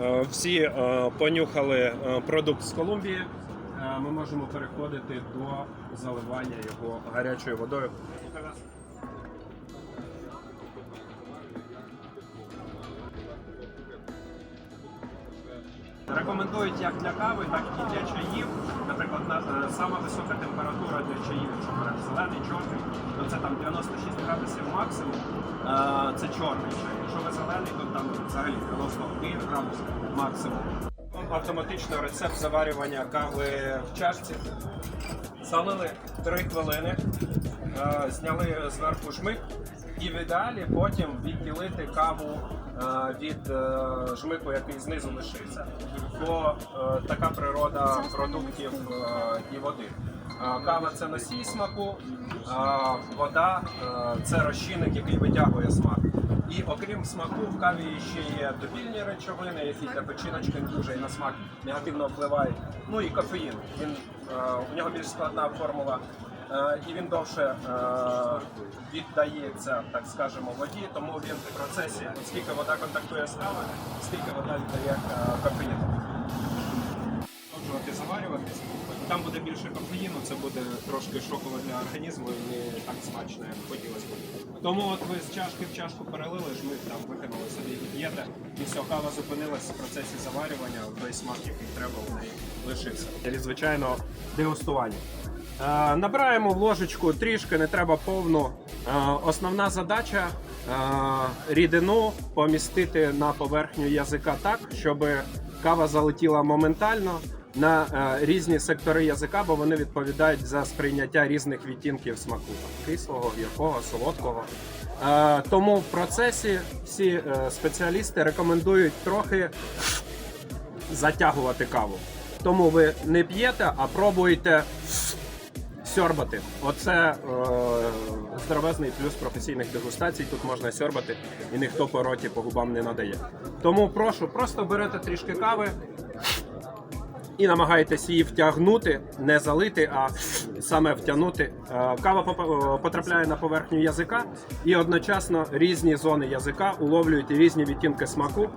Е, Всі е, понюхали е, продукт з Колумбії. Ми можемо переходити до заливання його гарячою водою. Рекомендують як для кави, так і для чаїв. Наприклад, на, сама висока температура для чаїв, якщо беремо зелений, чорний, то це там 96 градусів максимум. Е, Це чорний чай. Якщо ви зелений, то там взагалі 91 градус максимум. Автоматично рецепт заварювання кави в чашці. Залили 3 хвилини, зняли зверху жмих і в ідеалі потім відділити каву е, від е, жмиху, який знизу лишився. Бо е, така природа продуктів е, і води. Е, Кава це носій смаку, а вода е, це розчинник, який витягує смак. І окрім смаку, в каві ще є добільні речовини, які для печіночки дуже і на смак негативно впливають. Ну і кофеїн. Він е, у нього більш складна формула. Е, І він довше е, віддається, так скажемо, воді, тому він в процесі, скільки вода контактує з кавою, стільки вода віддає е, кофеїну продовжувати заварюватись. Там буде більше кофеїну, це буде трошки шоково для організму і не так смачно, як хотілося б. Тому от ви з чашки в чашку перелили, жмих там викинули собі п'єте, і все, кава зупинилась в процесі заварювання, той смак, який треба, у неї лишився. І, звичайно, дегустування. Е, Набираємо в ложечку трішки, не треба повну. Е, Основна задача е, рідину помістити на поверхню язика так, щоб кава залетіла моментально на різні сектори язика, бо вони відповідають за сприйняття різних відтінків смаку кислого, гіркого, солодкого. Тому в процесі всі спеціалісти рекомендують трохи затягувати каву. Тому ви не п'єте, а пробуєте сьорбати. Оце е, здоровезний плюс професійних дегустацій. Тут можна сьорбати і ніхто по роті по губам не надає. Тому прошу, просто берете трішки кави і намагаєтесь її втягнути, не залити, а саме втягнути. Е, Кава е, потрапляє на поверхню язика, і одночасно різні зони язика уловлюють різні відтінки смаку.